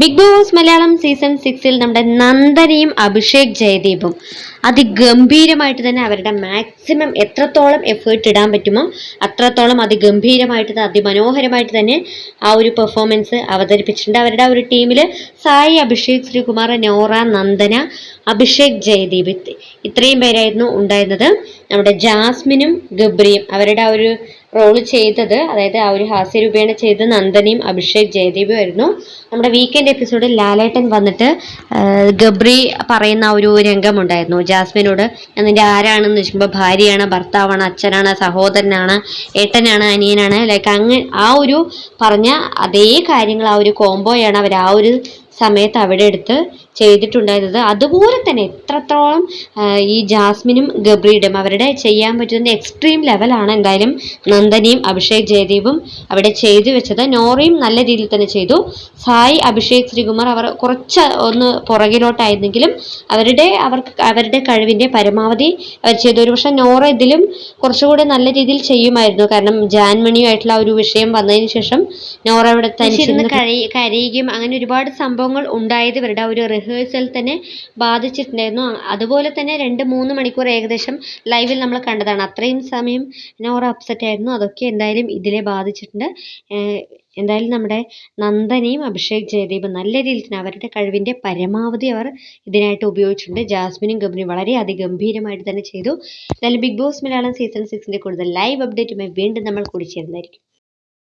Big Boss Malayalam season സിക്സിൽ നമ്മുടെ നന്ദനയും അഭിഷേക് ജയദീപും അതിഗംഭീരമായിട്ട് തന്നെ അവരുടെ മാക്സിമം എത്രത്തോളം എഫേർട്ട് ഇടാൻ പറ്റുമോ അത്രത്തോളം അതിഗംഭീരമായിട്ട് അതിമനോഹരമായിട്ട് തന്നെ ആ ഒരു പെർഫോമൻസ് അവതരിപ്പിച്ചിട്ടുണ്ട്. അവരുടെ ഒരു ടീമിൽ സായി അഭിഷേക് ശ്രീകുമാർ നോറ നന്ദന അഭിഷേക് ജയദീപ്. ഇത്രയും പേരായിരുന്നു ഉണ്ടായിരുന്നത്. നമ്മുടെ ജാസ്മിനും ഗബ്രിയും അവരുടെ ആ ഒരു റോൾ ചെയ്തത് അതായത് ആ ഒരു ഹാസ്യരൂപേണ ചെയ്ത് നന്ദനയും അഭിഷേക് ജയദീപും ആയിരുന്നു. നമ്മുടെ വീക്കെൻഡ് എപ്പിസോഡിൽ ലാലേട്ടൻ വന്നിട്ട് ഗബ്രി പറയുന്ന ഒരു രംഗമുണ്ടായിരുന്നു ജാസ്മിനോട് ഞാൻ നിന്റെ ആരാണെന്ന് ചോദിക്കുമ്പോൾ ഭാര്യയാണ് ഭർത്താവാണ് അച്ഛനാണ് സഹോദരനാണ് ഏട്ടനാണ് അനിയനാണ്. ലൈക്ക് അങ്ങ് ആ ഒരു പറഞ്ഞ അതേ കാര്യങ്ങൾ ആ ഒരു കോംബോയാണ് അവർ ആ ഒരു സമയത്ത് അവിടെ എടുത്ത് ചെയ്തിട്ടുണ്ടായിരുന്നത്. അതുപോലെ തന്നെ എത്രത്തോളം ഈ ജാസ്മിനും ഗബ്രിയുടെയും അവരുടെ ചെയ്യാൻ പറ്റുന്ന എക്സ്ട്രീം ലെവലാണ് എന്തായാലും നന്ദനയും അഭിഷേക് ജയദീപും അവിടെ ചെയ്തു വെച്ചത്. നോറയും നല്ല രീതിയിൽ തന്നെ ചെയ്തു. സായി അഭിഷേക് ശ്രീകുമാർ അവർ കുറച്ച് ഒന്ന് പുറകിലോട്ടായിരുന്നെങ്കിലും അവരുടെ അവർക്ക് അവരുടെ കഴിവിന്റെ പരമാവധി അവർ ചെയ്തു. ഒരു പക്ഷേ നോറ ഇതിലും കുറച്ചുകൂടെ നല്ല രീതിയിൽ ചെയ്യുമായിരുന്നു. കാരണം ജാൻമണിയുമായിട്ടുള്ള ഒരു വിഷയം വന്നതിന് ശേഷം നോറ അവിടെ തനിച്ചിരുന്ന് കരയി കരയുകയും അങ്ങനെ ഒരുപാട് സംഭവങ്ങൾ ഉണ്ടായത് ഇവരുടെ ഒരു റിഹേഴ്സൽ തന്നെ ബാധിച്ചിട്ടുണ്ടായിരുന്നു. അതുപോലെ തന്നെ രണ്ട് മൂന്ന് മണിക്കൂർ ഏകദേശം ലൈവിൽ നമ്മൾ കണ്ടതാണ്. അത്രയും സമയം നോറ അപ്സെറ്റ് ആയിരുന്നു. അതൊക്കെ എന്തായാലും ഇതിലെ ബാധിച്ചിട്ടുണ്ട്. എന്തായാലും നമ്മുടെ നന്ദനയും അഭിഷേക് ജയദീപും നല്ല രീതിയിൽ തന്നെ അവരുടെ കഴിവിന്റെ പരമാവധി അവർ ഇതിനായിട്ട് ഉപയോഗിച്ചിട്ടുണ്ട്. ജാസ്മിനും ഗബ്രിയും വളരെ അതിഗംഭീരമായിട്ട് തന്നെ ചെയ്തു. എന്തായാലും ബിഗ് ബോസ് മലയാളം സീസൺ സിക്സിന്റെ കൂടുതൽ ലൈവ് അപ്ഡേറ്റുമായി വീണ്ടും നമ്മൾ കൂടി ചേരുന്നതായിരിക്കും